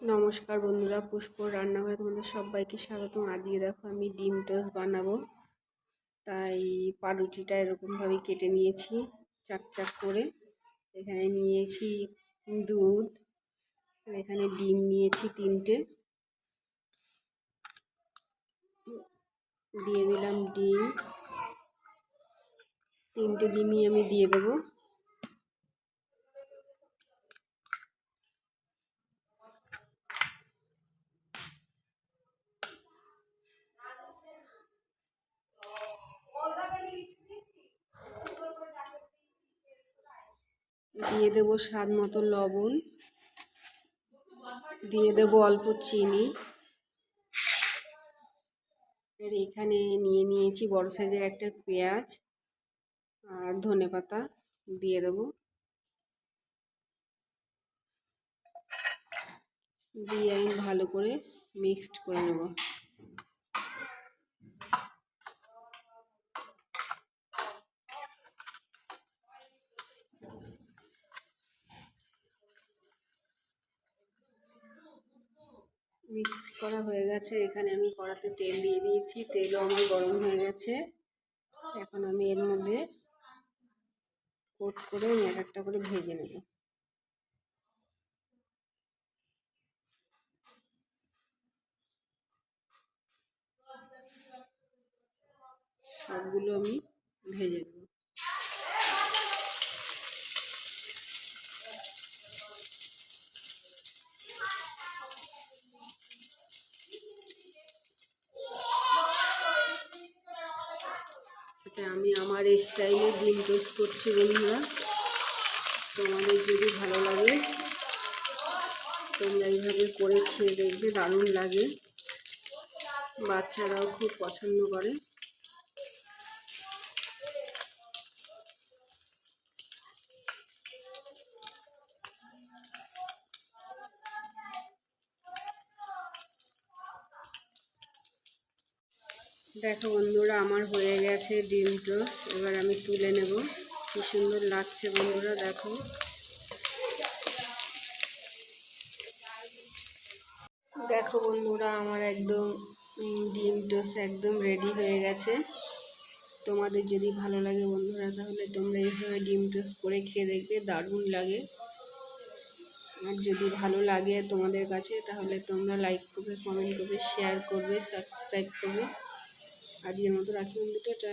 নমস্কার বন্ধুরা পুষ্পর রান্নাঘরে তোমাদের সবাইকে স্বাগতম। আজকে দেখো আমি ডিম টোস্ট বানাবো। তাই পাউরুটিটা এরকমভাবে কেটে নিয়েছি, চাক চাক করে। এখানে নিয়েছি দুধ এখানে ডিম নিয়েছি তিনটে। দিয়ে দিলাম ডিম। তিনটে ডিমই আমি দিয়ে দেবো। দিয়ে দেবো স্বাদ মতো লবণ, দিয়ে দেবো অল্প চিনি। এর এখানে নিয়ে নিয়েছি বড় সাইজের একটা পেঁয়াজ আর ধনে পাতা দিয়ে দেবো। দিয়ে আমি ভালো করে মিক্সড করে নেব। মিক্সড করা হয়ে গেছে। এখানে আমি কড়াতে তেল দিয়ে দিয়েছি। তেলও আমার গরম হয়ে গেছে। এখন আমি এর মধ্যে কোট করে এক একটা করে ভেজে নেব। সবগুলো আমি ভেজে নেব। আমি আমার স্টাইলে ডিম টোস্ট করছি বন্ধুরা তোমাদের যদি ভালো লাগে, তোমরা এইভাবে করে খেয়ে দেখবে, দারুণ লাগে। বাচ্চারাও খুব পছন্দ করে। দেখো বন্ধুরা, আমার হয়ে গেছে ডিম টোস্ট। এবার আমি তুলে নেব। কি সুন্দর লাগছে বন্ধুরা, দেখো। দেখো বন্ধুরা, আমার একদম ডিম টোস্ট একদম রেডি হয়ে গেছে। তোমাদের যদি ভালো লাগে বন্ধুরা, তাহলে তোমরা এইভাবে ডিম টোস্ট করে খেয়ে দেখবে, দারুণ লাগে। আর যদি ভালো লাগে তোমাদের কাছে, তাহলে তোমরা লাইক করবে কমেন্ট করবে শেয়ার করবে সাবস্ক্রাইব করবে। আজকের মতো রাখি বন্ধুটা